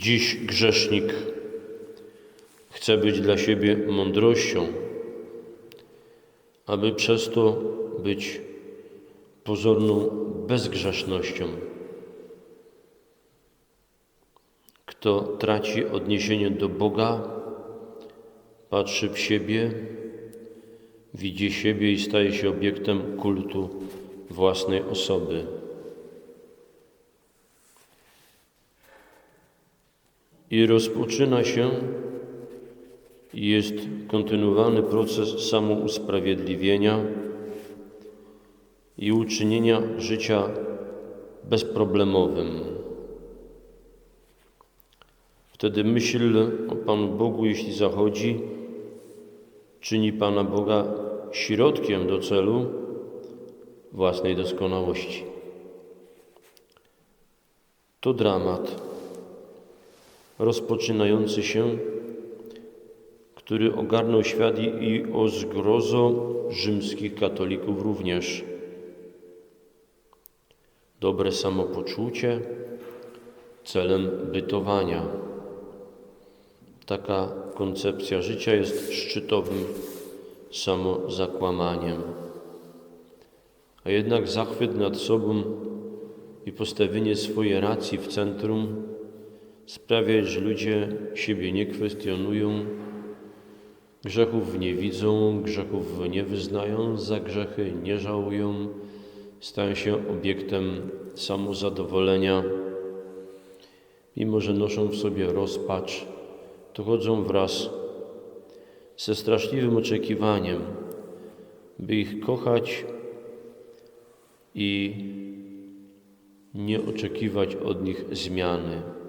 Dziś grzesznik chce być dla siebie mądrością, aby przez to być pozorną bezgrzesznością. Kto traci odniesienie do Boga, patrzy w siebie, widzi siebie i staje się obiektem kultu własnej osoby. I rozpoczyna się i jest kontynuowany proces samousprawiedliwienia i uczynienia życia bezproblemowym. Wtedy myśl o Panu Bogu, jeśli zachodzi, czyni Pana Boga środkiem do celu własnej doskonałości. To dramat rozpoczynający się, który ogarnął świat i, o zgrozo rzymskich katolików również. Dobre samopoczucie celem bytowania. Taka koncepcja życia jest szczytowym samozakłamaniem. A jednak zachwyt nad sobą i postawienie swojej racji w centrum sprawia, że ludzie siebie nie kwestionują, grzechów nie widzą, grzechów nie wyznają, za grzechy nie żałują, stają się obiektem samozadowolenia. Mimo, że noszą w sobie rozpacz, to chodzą wraz ze straszliwym oczekiwaniem, by ich kochać i nie oczekiwać od nich zmiany.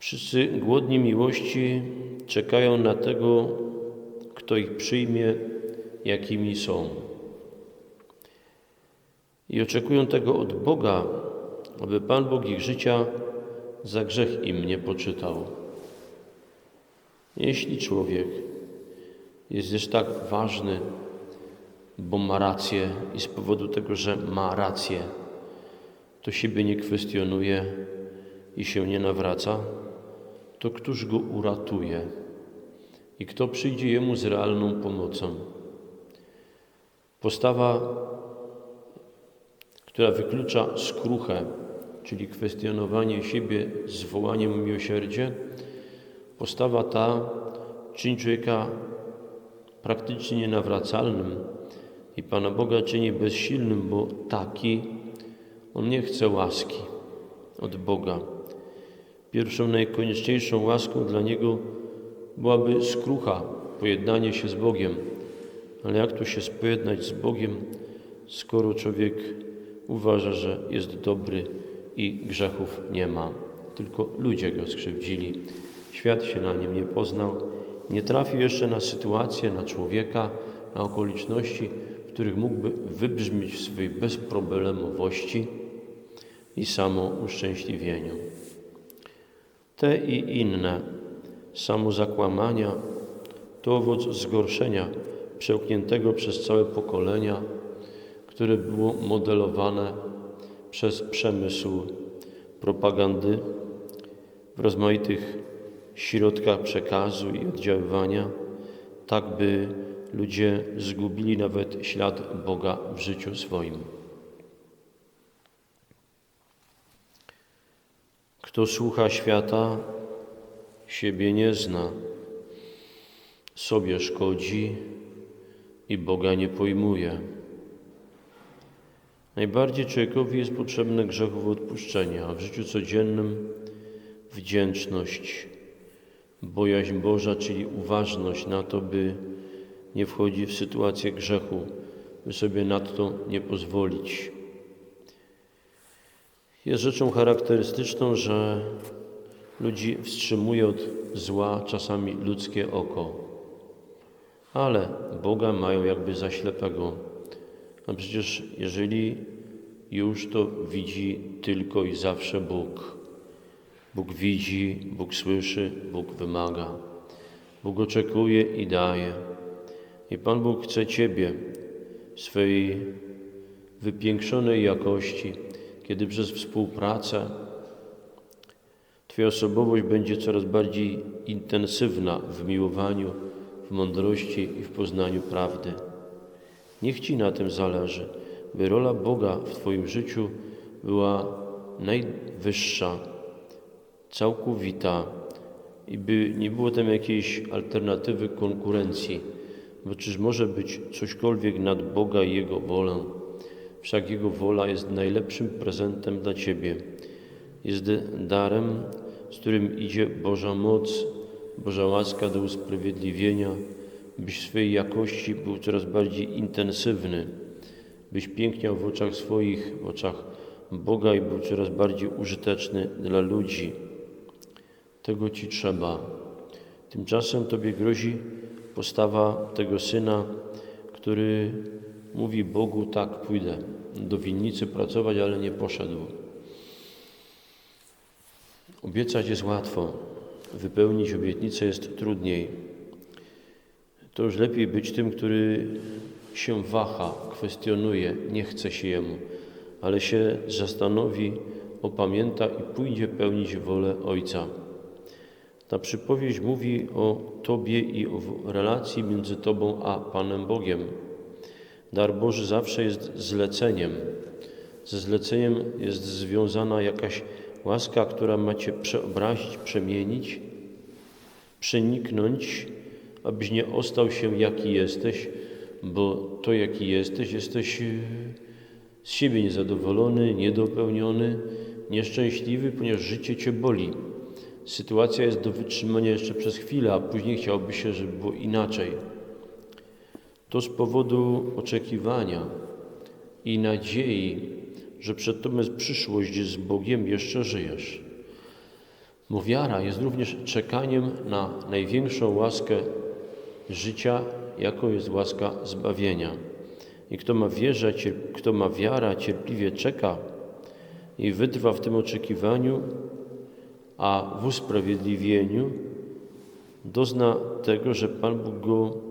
Wszyscy głodni miłości czekają na tego, kto ich przyjmie, jakimi są. I oczekują tego od Boga, aby Pan Bóg ich życia za grzech im nie poczytał. Jeśli człowiek jest już tak ważny, bo ma rację i z powodu tego, że ma rację, to siebie nie kwestionuje i się nie nawraca, to któż go uratuje i kto przyjdzie jemu z realną pomocą? Postawa, która wyklucza skruchę, czyli kwestionowanie siebie z wołaniem miłosierdzie, postawa ta czyni człowieka praktycznie nienawracalnym i Pana Boga czyni bezsilnym, bo taki on nie chce łaski od Boga. Pierwszą, najkonieczniejszą łaską dla niego byłaby skrucha, pojednanie się z Bogiem. Ale jak tu się spojednać z Bogiem, skoro człowiek uważa, że jest dobry i grzechów nie ma? Tylko ludzie go skrzywdzili. Świat się na nim nie poznał. Nie trafił jeszcze na sytuację, na człowieka, na okoliczności, w których mógłby wybrzmieć w swojej bezproblemowości i samouszczęśliwieniu. Te i inne samozakłamania to owoc zgorszenia przełkniętego przez całe pokolenia, które było modelowane przez przemysł propagandy w rozmaitych środkach przekazu i oddziaływania, tak by ludzie zgubili nawet ślad Boga w życiu swoim. Kto słucha świata, siebie nie zna, sobie szkodzi i Boga nie pojmuje. Najbardziej człowiekowi jest potrzebne grzechów odpuszczenia, a w życiu codziennym wdzięczność, bojaźń Boża, czyli uważność na to, by nie wchodzić w sytuację grzechu, by sobie nadto nie pozwolić. Jest rzeczą charakterystyczną, że ludzi wstrzymuje od zła czasami ludzkie oko, ale Boga mają jakby za ślepego. A przecież jeżeli już to widzi tylko i zawsze Bóg. Bóg widzi, Bóg słyszy, Bóg wymaga. Bóg oczekuje i daje. I Pan Bóg chce Ciebie swojej wypiększonej jakości, kiedy przez współpracę Twoja osobowość będzie coraz bardziej intensywna w miłowaniu, w mądrości i w poznaniu prawdy. Niech Ci na tym zależy, by rola Boga w Twoim życiu była najwyższa, całkowita i by nie było tam jakiejś alternatywy konkurencji, bo czyż może być cośkolwiek nad Boga i Jego wolę? Wszak Jego wola jest najlepszym prezentem dla Ciebie. Jest darem, z którym idzie Boża moc, Boża łaska do usprawiedliwienia, byś w swej jakości był coraz bardziej intensywny, byś piękniał w oczach swoich, w oczach Boga i był coraz bardziej użyteczny dla ludzi. Tego Ci trzeba. Tymczasem Tobie grozi postawa tego syna, który mówi Bogu: Tak, pójdę do winnicy pracować, ale nie poszedł. Obiecać jest łatwo, wypełnić obietnicę jest trudniej. To już lepiej być tym, który się waha, kwestionuje, nie chce się jemu, ale się zastanowi, opamięta i pójdzie pełnić wolę Ojca. Ta przypowieść mówi o Tobie i o relacji między Tobą a Panem Bogiem. Dar Boży zawsze jest zleceniem. Ze zleceniem jest związana jakaś łaska, która ma Cię przeobrazić, przemienić, przeniknąć, abyś nie ostał się jaki jesteś, bo to jaki jesteś, jesteś e, z siebie niezadowolony, niedopełniony, nieszczęśliwy, ponieważ życie Cię boli. Sytuacja jest do wytrzymania jeszcze przez chwilę, a później chciałby się, żeby było inaczej. To z powodu oczekiwania i nadziei, że przed Tobą jest przyszłość z Bogiem, jeszcze żyjesz. Bo wiara jest również czekaniem na największą łaskę życia, jaką jest łaska zbawienia. I kto ma, wierze, kto ma wiara, cierpliwie czeka i wytrwa w tym oczekiwaniu, a w usprawiedliwieniu dozna tego, że Pan Bóg go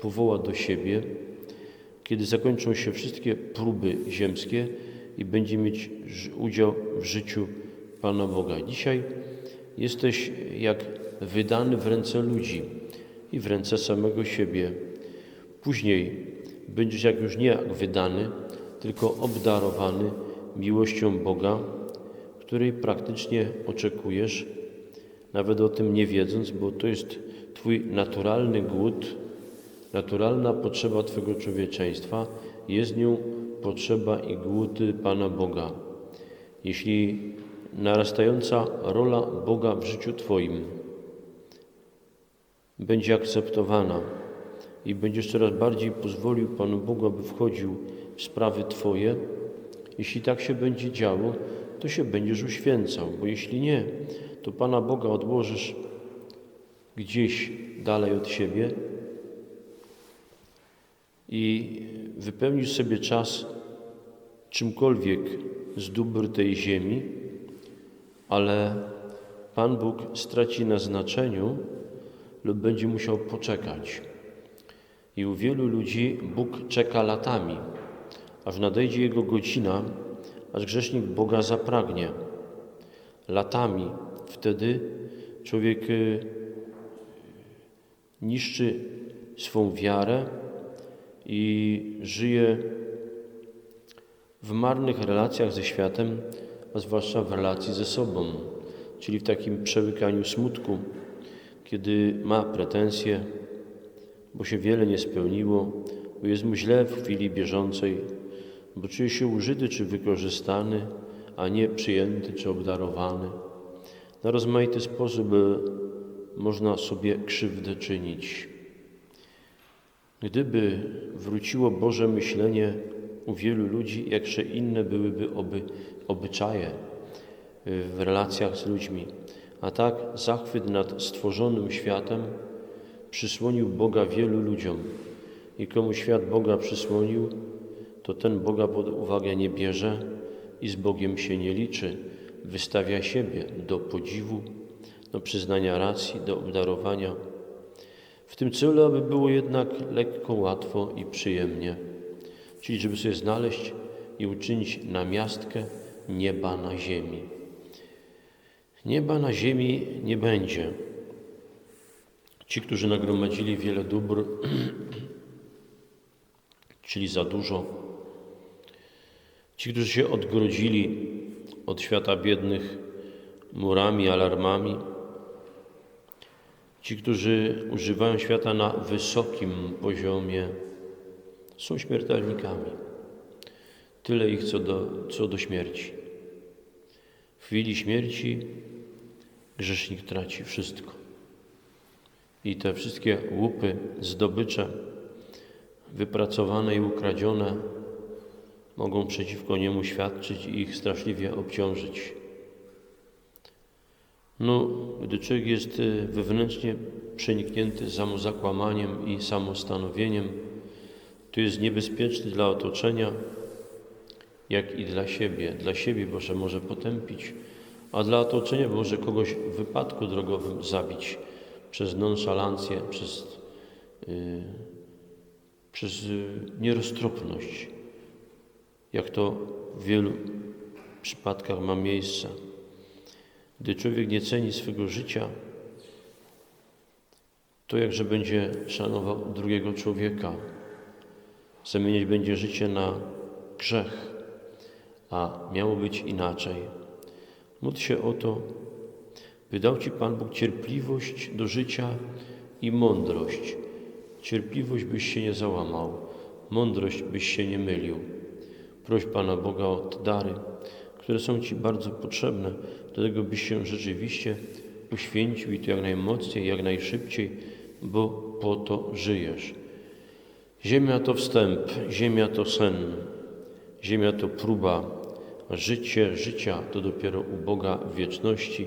powoła do siebie, kiedy zakończą się wszystkie próby ziemskie i będzie mieć udział w życiu Pana Boga. Dzisiaj jesteś jak wydany w ręce ludzi i w ręce samego siebie. Później będziesz jak już nie jak wydany, tylko obdarowany miłością Boga, której praktycznie oczekujesz, nawet o tym nie wiedząc, bo to jest Twój naturalny głód, naturalna potrzeba Twojego człowieczeństwa, jest nią potrzeba i głód Pana Boga. Jeśli narastająca rola Boga w życiu Twoim będzie akceptowana i będziesz coraz bardziej pozwolił Panu Bogu, aby wchodził w sprawy Twoje, jeśli tak się będzie działo, to się będziesz uświęcał, bo jeśli nie, to Pana Boga odłożysz gdzieś dalej od siebie i wypełnisz sobie czas czymkolwiek z dóbr tej ziemi, ale Pan Bóg straci na znaczeniu lub będzie musiał poczekać. I u wielu ludzi Bóg czeka latami, aż nadejdzie Jego godzina, aż grzesznik Boga zapragnie. Latami wtedy człowiek y, niszczy swą wiarę i żyje w marnych relacjach ze światem, a zwłaszcza w relacji ze sobą, czyli w takim przełykaniu smutku, kiedy ma pretensje, bo się wiele nie spełniło, bo jest mu źle w chwili bieżącej, bo czuje się użyty czy wykorzystany, a nie przyjęty czy obdarowany. Na rozmaity sposób można sobie krzywdę czynić. Gdyby wróciło Boże myślenie u wielu ludzi, jakże inne byłyby oby, obyczaje w relacjach z ludźmi. A tak zachwyt nad stworzonym światem przysłonił Boga wielu ludziom. I komu świat Boga przysłonił, to ten Boga pod uwagę nie bierze i z Bogiem się nie liczy. Wystawia siebie do podziwu, do przyznania racji, do obdarowania. W tym celu, aby było jednak lekko, łatwo i przyjemnie. Czyli, żeby sobie znaleźć i uczynić namiastkę nieba na ziemi. Nieba na ziemi nie będzie. Ci, którzy nagromadzili wiele dóbr, czyli za dużo, ci, którzy się odgrodzili od świata biednych murami, alarmami, ci, którzy używają świata na wysokim poziomie, są śmiertelnikami. Tyle ich co do, co do śmierci. W chwili śmierci grzesznik traci wszystko. I te wszystkie łupy, zdobycze, wypracowane i ukradzione, mogą przeciwko niemu świadczyć i ich straszliwie obciążyć. No, gdy człowiek jest y, wewnętrznie przeniknięty samozakłamaniem i samostanowieniem, to jest niebezpieczny dla otoczenia, jak i dla siebie. Dla siebie, bo że może potępić, a dla otoczenia, bo może kogoś w wypadku drogowym zabić przez nonszalancję, przez, yy, przez yy, nieroztropność, jak to w wielu przypadkach ma miejsce. Gdy człowiek nie ceni swego życia, to jakże będzie szanował drugiego człowieka, zamieniać będzie życie na grzech, a miało być inaczej. Módl się o to, by dał Ci Pan Bóg cierpliwość do życia i mądrość. Cierpliwość, byś się nie załamał, mądrość, byś się nie mylił. Proś Pana Boga o dary, które są Ci bardzo potrzebne, do tego byś się rzeczywiście uświęcił i to jak najmocniej, jak najszybciej, bo po to żyjesz. Ziemia to wstęp, ziemia to sen, ziemia to próba, życie życia to dopiero u Boga wieczności,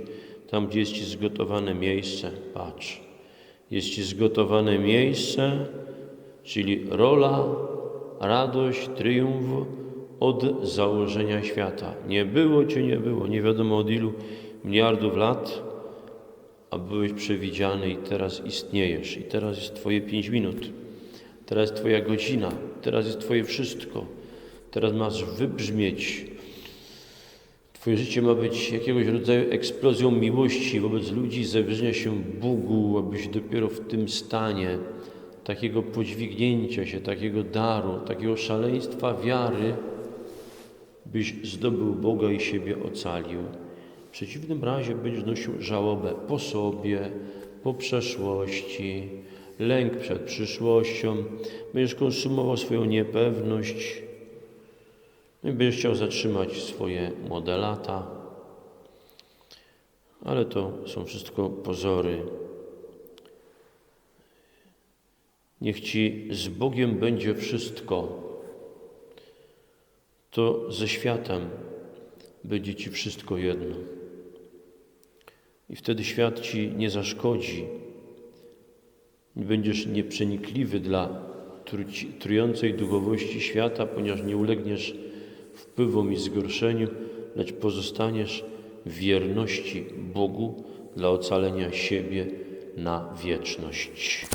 tam gdzie jest Ci zgotowane miejsce. Patrz, jest Ci zgotowane miejsce, czyli rola, radość, triumf od założenia świata. Nie było Cię, nie było, nie wiadomo od ilu miliardów lat, a byłeś przewidziany i teraz istniejesz. I teraz jest Twoje pięć minut. Teraz jest Twoja godzina, teraz jest Twoje wszystko. Teraz masz wybrzmieć. Twoje życie ma być jakiegoś rodzaju eksplozją miłości wobec ludzi, zawierzenia się Bogu, abyś dopiero w tym stanie takiego podźwignięcia się, takiego daru, takiego szaleństwa wiary, byś zdobył Boga i siebie ocalił. W przeciwnym razie będziesz nosił żałobę po sobie, po przeszłości, lęk przed przyszłością, będziesz konsumował swoją niepewność, no i będziesz chciał zatrzymać swoje młode lata, ale to są wszystko pozory. Niech Ci z Bogiem będzie wszystko. To ze światem będzie Ci wszystko jedno. I wtedy świat Ci nie zaszkodzi. Będziesz nieprzenikliwy dla trującej duchowości świata, ponieważ nie ulegniesz wpływom i zgorszeniu, lecz pozostaniesz w wierności Bogu dla ocalenia siebie na wieczność.